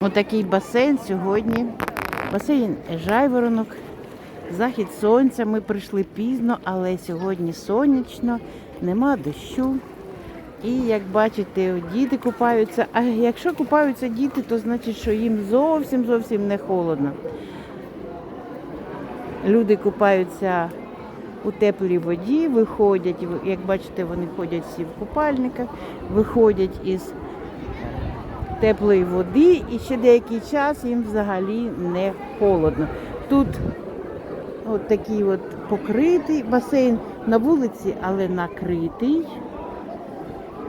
Отакий басейн сьогодні. Басейн Жайворонок. Захід сонця. Ми прийшли пізно, але сьогодні сонячно, нема дощу. І як бачите, діти купаються. А якщо купаються діти, то значить, що їм зовсім зовсім не холодно. Люди купаються у теплій воді, виходять, як бачите, вони ходять всі в купальниках, виходять із теплої води і ще деякий час їм взагалі не холодно. Тут от такий от покритий басейн на вулиці, але накритий.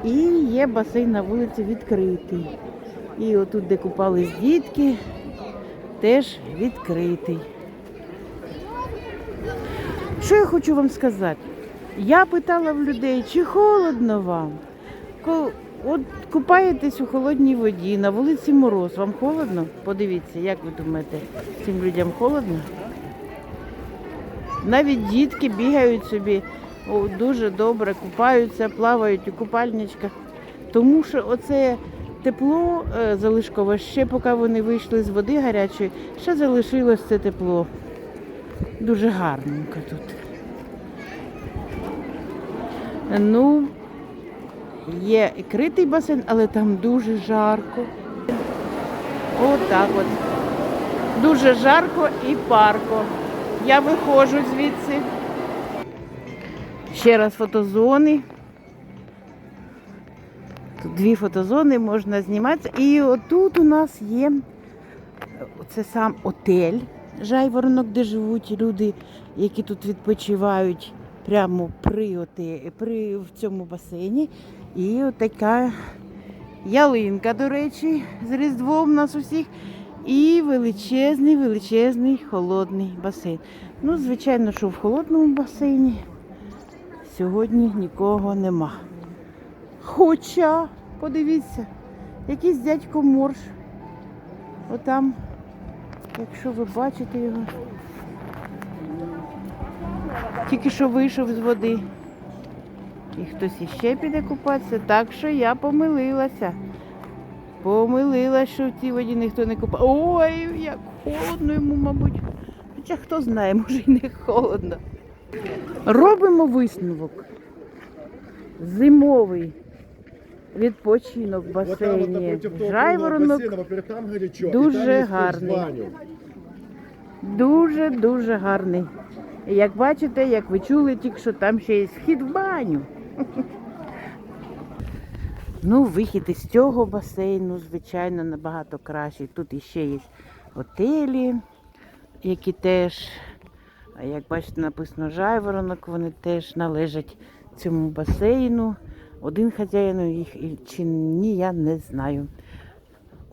І є басейн на вулиці відкритий. І отут, де купались дітки, теж відкритий. Що я хочу вам сказати? Я питала в людей, чи холодно вам? От купаєтесь у холодній воді, на вулиці мороз. Вам холодно? Подивіться, як ви думаєте, цим людям холодно? Навіть дітки бігають собі о, дуже добре, купаються, плавають у купальничках. Тому що оце тепло е, залишкове ще поки вони вийшли з води гарячої, ще залишилось це тепло. Дуже гарненько тут. Ну, є і критий басейн, але там дуже жарко. Отак от. Дуже жарко і парко. Я виходжу звідси. Ще раз фотозони. Тут дві фотозони можна зніматися. І отут у нас є це сам отель Жайворонок, де живуть люди, які тут відпочивають прямо при, оте, при в цьому басейні. І отака ялинка, до речі, з Різдвом нас усіх. І величезний, величезний холодний басейн. Ну, звичайно, що в холодному басейні сьогодні нікого нема. Хоча, подивіться, якийсь дядько морж. Отам, якщо ви бачите його, тільки що вийшов з води. І хтось іще піде купатися, так що я помилилася. Помилилася, що в цій воді ніхто не купає. Ой, як холодно йому, мабуть. Хоча хто знає, може і не холодно. Робимо висновок. Зимовий відпочинок в басейні Жайворонок дуже гарний. дуже-дуже гарний. Як бачите, як ви чули, тільки що там ще є схід в баню. Ну, вихід із цього басейну, звичайно, набагато кращий. Тут іще є готелі, які теж, як бачите, написано Жайворонок, вони теж належать цьому басейну. Один хазяїн їх чи ні, я не знаю.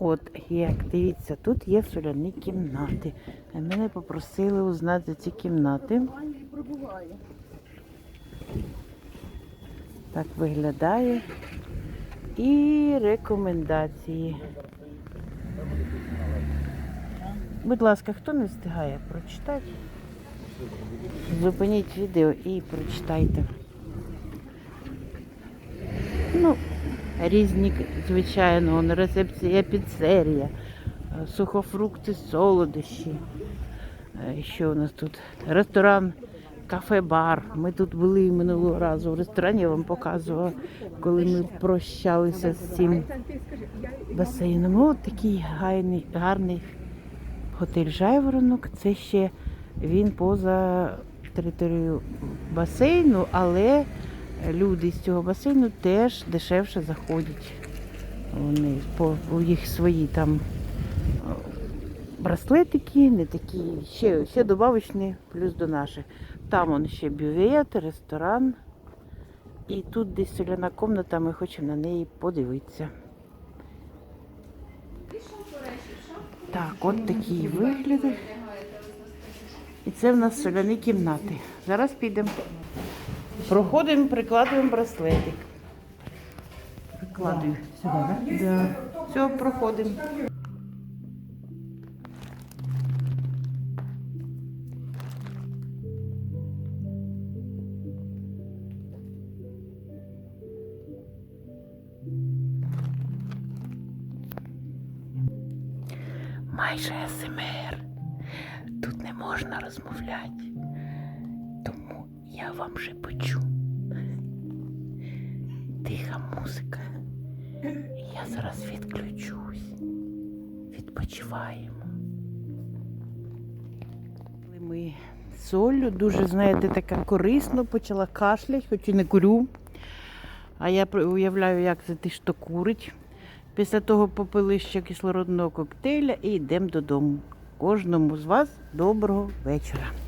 От, як дивіться, тут є соляні кімнати. Мене попросили узнати ці кімнати. Так виглядає. І рекомендації. Будь ласка, хто не встигає прочитати? Зупиніть відео і прочитайте. Ну, різні, звичайно, он, рецепція піцерія, е, сухофрукти, солодощі. Е, Що у нас тут? Ресторан, кафе-бар. Ми тут були минулого разу в ресторані, я вам показувала, коли ми прощалися з цим басейном. Ось такий гарний, гарний готель Жайворонок. Це ще він поза територією басейну, але люди з цього басейну теж дешевше заходять. Вони по у їх свої там браслетики, не такі, ще, ще добавочні, плюс до наших. Там он ще бювет, ресторан. І тут десь соляна комната, ми хочемо на неї подивитися. Так, от такі вигляди. І це в нас соляні кімнати. Зараз підемо. Проходимо, прикладуємо браслетик. Прикладую. Сюди, так? Да. Все, проходимо. майже СМР. Тут не можна розмовляти. Я вам шепочу. Тиха музика. Я зараз відключусь. Відпочиваємо. Ми солью дуже, знаєте, така корисно почала кашлять, хоч і не курю. А я уявляю, як це ти що курить. Після того попили ще кислородного коктейля і йдемо додому. Кожному з вас доброго вечора.